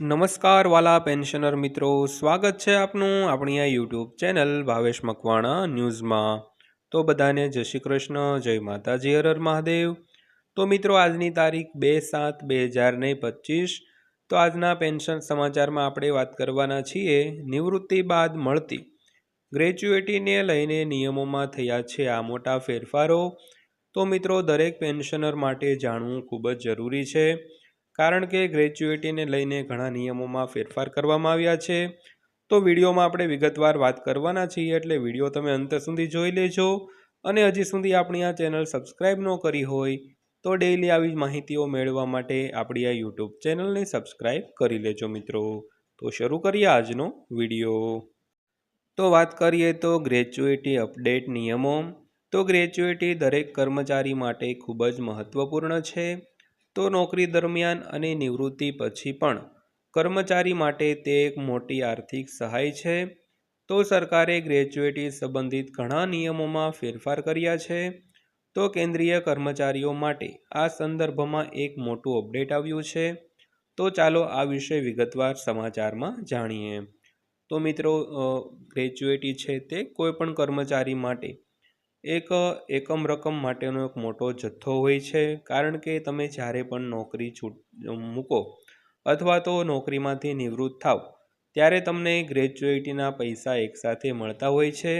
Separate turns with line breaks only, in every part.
નમસ્કાર વાલા પેન્શનર મિત્રો, સ્વાગત છે આપનું આપણી આ યુટ્યુબ ચેનલ ભાવેશ મકવાણા ન્યૂઝમાં. તો બધાને જય શ્રી કૃષ્ણ, જય માતાજી હરર મહાદેવ. તો મિત્રો, આજની તારીખ બે સાત બે હજાર ને પચીસ. તો આજના પેન્શન સમાચારમાં આપણે વાત કરવાના છીએ, નિવૃત્તિ બાદ મળતી. ગ્રેજ્યુએટીને લઈને નિયમોમાં થયા છે આ મોટા ફેરફારો. તો મિત્રો, દરેક પેન્શનર માટે જાણવું ખૂબ જ જરૂરી છે. કારણ કે ગ્રેજ્યુએટીને લઈને ઘણા નિયમોમાં ફેરફાર કરવામાં આવ્યા છે. તો વિડીયોમાં આપણે વિગતવાર વાત કરવાના છીએ, એટલે વીડિયો તમે અંત સુધી જોઈ લેજો. અને હજી સુધી આપણી આ ચેનલ સબસ્ક્રાઈબ ન કરી હોય, તો ડેઈલી આવી માહિતીઓ મેળવવા માટે આપણી આ યુટ્યુબ ચેનલને સબસ્ક્રાઈબ કરી લેજો મિત્રો. તો શરૂ કરીએ આજનો વીડિયો. તો વાત કરીએ તો ગ્રેજ્યુએટી અપડેટ નિયમો. તો ગ્રેજ્યુએટી દરેક કર્મચારી માટે ખૂબ જ મહત્ત્વપૂર્ણ છે. તો નોકરી દરમિયાન અને નિવૃત્તિ પછી પણ કર્મચારી માટે તે એક મોટી આર્થિક સહાય છે. તો સરકારે ગ્રેજ્યુએટી સંબંધિત ઘણા નિયમોમાં ફેરફાર કર્યા છે. તો કેન્દ્રીય કર્મચારીઓ માટે આ સંદર્ભમાં એક મોટું અપડેટ આવ્યું છે. તો ચાલો આ વિશે વિગતવાર સમાચારમાં જાણીએ. તો મિત્રો ગ્રેજ્યુએટી છે તે કોઈપણ કર્મચારી માટે એક એકમ રકમ માટેનો એક મોટો જથ્થો હોય છે, કારણ કે તમે જ્યારે પણ નોકરી છૂટ મૂકો અથવા તો નોકરીમાંથી નિવૃત્ત થાવ, ત્યારે તમને ગ્રેજ્યુએટીના પૈસા એકસાથે મળતા હોય છે.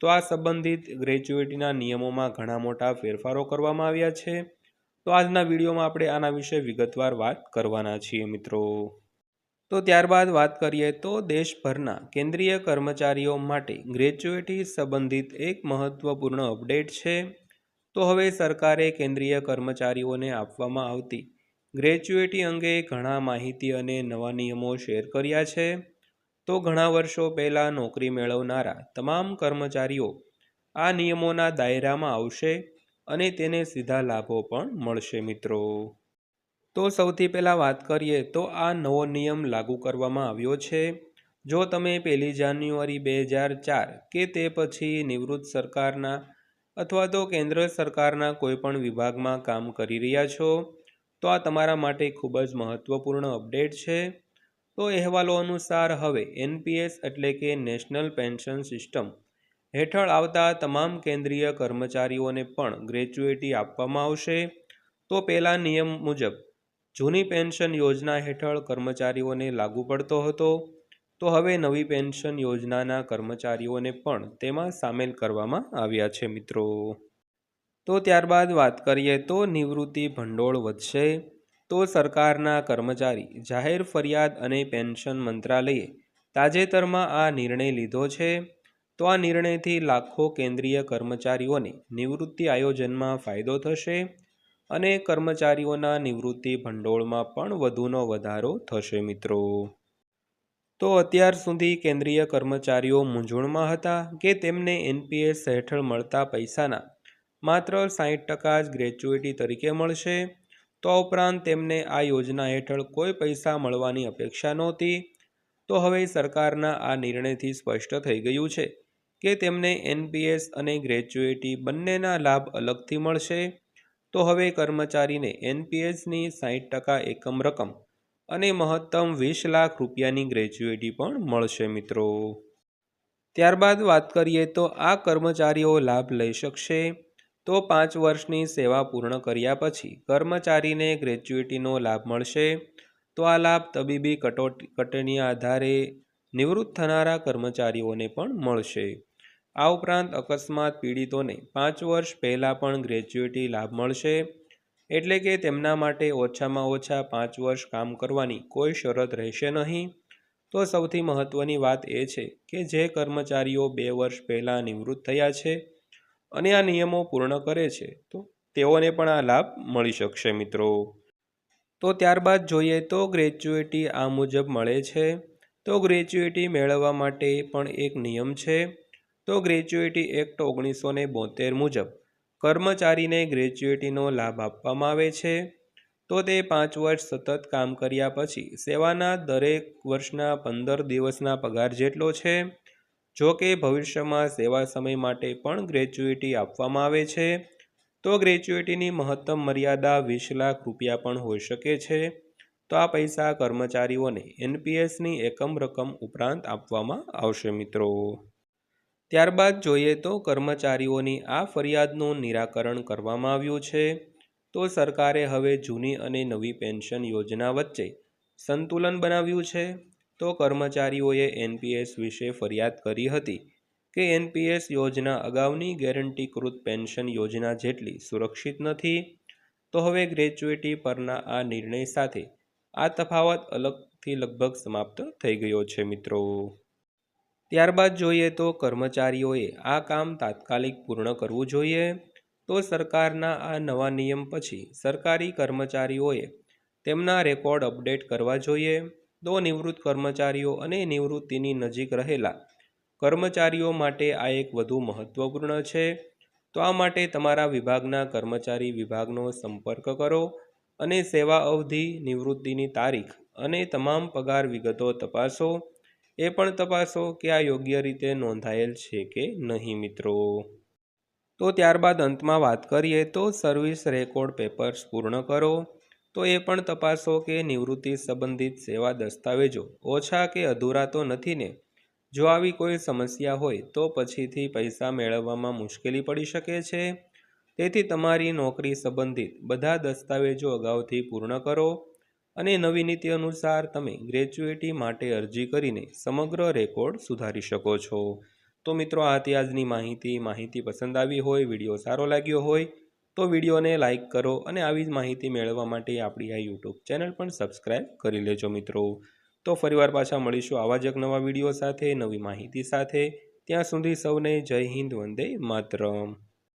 તો આ સંબંધિત ગ્રેજ્યુએટીના નિયમોમાં ઘણા મોટા ફેરફારો કરવામાં આવ્યા છે. તો આજના વિડીયોમાં આપણે આના વિશે વિગતવાર વાત કરવાના છીએ મિત્રો. તો ત્યારબાદ વાત કરીએ તો દેશભરના કેન્દ્રીય કર્મચારીઓ માટે ગ્રેજ્યુએટી સંબંધિત એક મહત્વપૂર્ણ અપડેટ છે. તો હવે સરકારે કેન્દ્રીય કર્મચારીઓને આપવામાં આવતી ગ્રેજ્યુએટી અંગે ઘણા માહિતી અને નવા નિયમો શેર કર્યા છે. તો ઘણા વર્ષો પહેલાં નોકરી મેળવનારા તમામ કર્મચારીઓ આ નિયમોના દાયરામાં આવશે અને તેને સીધા લાભો પણ મળશે મિત્રો. તો સૌથી પહેલાં વાત કરીએ તો આ નવો નિયમ લાગુ કરવામાં આવ્યો છે. જો તમે પહેલી જાન્યુઆરી બે હજાર ચાર કે તે પછી નિવૃત્ત સરકારના અથવા તો કેન્દ્ર સરકારના કોઈપણ વિભાગમાં કામ કરી રહ્યા છો, તો આ તમારા માટે ખૂબ જ મહત્ત્વપૂર્ણ અપડેટ છે. તો અહેવાલો અનુસાર હવે એનપીએસ એટલે કે નેશનલ પેન્શન સિસ્ટમ હેઠળ આવતા તમામ કેન્દ્રીય કર્મચારીઓને પણ ગ્રેચ્યુએટી આપવામાં આવશે. તો પહેલાં નિયમ મુજબ જૂની પેન્શન યોજના હેઠળ કર્મચારીઓને લાગુ પડતો હતો, તો હવે નવી પેન્શન યોજનાના કર્મચારીઓને પણ તેમાં સામેલ કરવામાં આવ્યા છે મિત્રો. તો ત્યારબાદ વાત કરીએ તો નિવૃત્તિ ભંડોળ વધશે, તો સરકારના કર્મચારી જાહેર ફરિયાદ અને પેન્શન મંત્રાલયે તાજેતરમાં આ નિર્ણય લીધો છે. તો આ નિર્ણયથી લાખો કેન્દ્રીય કર્મચારીઓને નિવૃત્તિ આયોજનમાં ફાયદો થશે અને કર્મચારીઓના નિવૃત્તિ ભંડોળમાં પણ વધુનો વધારો થશે મિત્રો. તો અત્યાર સુધી કેન્દ્રીય કર્મચારીઓ મૂંઝવણમાં હતા કે તેમને એનપીએસ હેઠળ મળતા પૈસાના માત્ર સાહીઠ ટકા જ ગ્રેચ્યુએટી તરીકે મળશે, તો ઉપરાંત તેમને આ યોજના હેઠળ કોઈ પૈસા મળવાની અપેક્ષા નહોતી. તો હવે સરકારના આ નિર્ણયથી સ્પષ્ટ થઈ ગયું છે કે તેમને એનપીએસ અને ગ્રેચ્યુએટી બંનેના લાભ અલગથી મળશે. તો હવે કર્મચારીને એનપીએસની સાહીઠ ટકા એકમ રકમ અને મહત્તમ વીસ લાખ રૂપિયાની ગ્રેજ્યુએટી પણ મળશે મિત્રો. ત્યારબાદ વાત કરીએ તો આ કર્મચારીઓ લાભ લઈ શકશે તો પાંચ વર્ષની સેવા પૂર્ણ કર્યા પછી કર્મચારીને ગ્રેજ્યુએટીનો લાભ મળશે. તો આ લાભ તબીબી કટોટી કટની આધારે નિવૃત્ત થનારા કર્મચારીઓને પણ મળશે. આ ઉપરાંત અકસ્માત પીડિતોને પાંચ વર્ષ પહેલાં પણ ગ્રેજ્યુએટી લાભ મળશે, એટલે કે તેમના માટે ઓછામાં ઓછા પાંચ વર્ષ કામ કરવાની કોઈ શરત રહેશે નહીં. તો સૌથી મહત્ત્વની વાત એ છે કે જે કર્મચારીઓ બે વર્ષ પહેલાં નિવૃત્ત થયા છે અને આ નિયમો પૂર્ણ કરે છે, તો તેઓને પણ આ લાભ મળી શકશે મિત્રો. તો ત્યારબાદ જોઈએ તો ગ્રેજ્યુએટી આ મુજબ મળે છે. તો ગ્રેજ્યુએટી મેળવવા માટે પણ એક નિયમ છે. તો ગ્રેચ્યુએટી એક્ટ ઓગણીસો ને બોતેર મુજબ કર્મચારીને ગ્રેજ્યુએટીનો લાભ આપવામાં આવે છે. તો તે પાંચ વર્ષ સતત કામ કર્યા પછી સેવાના દરેક વર્ષના પંદર દિવસના પગાર જેટલો છે. જો કે ભવિષ્યમાં સેવા સમય માટે પણ ગ્રેજ્યુએટી આપવામાં આવે છે. તો ગ્રેજ્યુએટીની મહત્તમ મર્યાદા વીસ લાખ રૂપિયા પણ હોઈ શકે છે. તો આ પૈસા કર્મચારીઓને એનપીએસની એકમ રકમ ઉપરાંત આપવામાં આવશે મિત્રો. ત્યારબાદ જોઈએ તો કર્મચારીઓની આ ફરિયાદનું નિરાકરણ કરવામાં આવ્યું છે. તો સરકારે હવે જૂની અને નવી પેન્શન યોજના વચ્ચે સંતુલન બનાવ્યું છે. તો કર્મચારીઓએ એનપીએસ વિશે ફરિયાદ કરી હતી કે એનપીએસ યોજના અગાઉની ગેરંટીકૃત પેન્શન યોજના જેટલી સુરક્ષિત નથી. તો હવે ગ્રેજ્યુએટી પરના આ નિર્ણય સાથે આ તફાવત અલગથી લગભગ સમાપ્ત થઈ ગયો છે મિત્રો. ત્યારબાદ જોઈએ તો કર્મચારીઓએ આ કામ તાત્કાલિક પૂર્ણ કરવું જોઈએ. તો સરકારના આ નવા નિયમ પછી સરકારી કર્મચારીઓએ તેમના રેકોર્ડ અપડેટ કરવા જોઈએ. તો નિવૃત્ત કર્મચારીઓ અને નિવૃત્તિની નજીક રહેલા કર્મચારીઓ માટે આ એક વધુ મહત્વપૂર્ણ છે. તો આ માટે તમારા વિભાગના કર્મચારી વિભાગનો સંપર્ક કરો અને સેવા અવધિ, નિવૃત્તિની તારીખ અને તમામ પગાર વિગતો તપાસો. એ પણ તપાસો કે આ યોગ્ય રીતે નોંધાયેલ છે કે નહીં મિત્રો. તો ત્યારબાદ અંતમાં વાત કરીએ તો સર્વિસ રેકોર્ડ પેપર્સ પૂર્ણ કરો. તો એ પણ તપાસો કે નિવૃત્તિ સંબંધિત સેવા દસ્તાવેજો ઓછા કે અધૂરા તો નથી ને? જો આવી કોઈ સમસ્યા હોય તો પછીથી પૈસા મેળવવામાં મુશ્કેલી પડી શકે છે. તેથી તમારી નોકરી સંબંધિત બધા દસ્તાવેજો અગાઉથી પૂર્ણ કરો. અને નવી નીતિ અનુસાર તમે ગ્રેજ્યુએટી માટે અરજી કરીને સમગ્ર રેકોર્ડ સુધારી શકો છો. તો મિત્રો, આ હતી આજની માહિતી. માહિતી પસંદ આવી હોય, વીડિયો સારો લાગ્યો હોય, તો વિડીયોને લાઇક કરો અને આવી જ માહિતી મેળવવા માટે આપણી આ યુટ્યુબ ચેનલ પણ સબસ્ક્રાઈબ કરી લેજો મિત્રો. તો ફરીવાર પાછા મળીશું આવા જ એક નવા વીડિયો સાથે, નવી માહિતી સાથે. ત્યાં સુધી સૌને જય હિન્દ, વંદે માતરમ.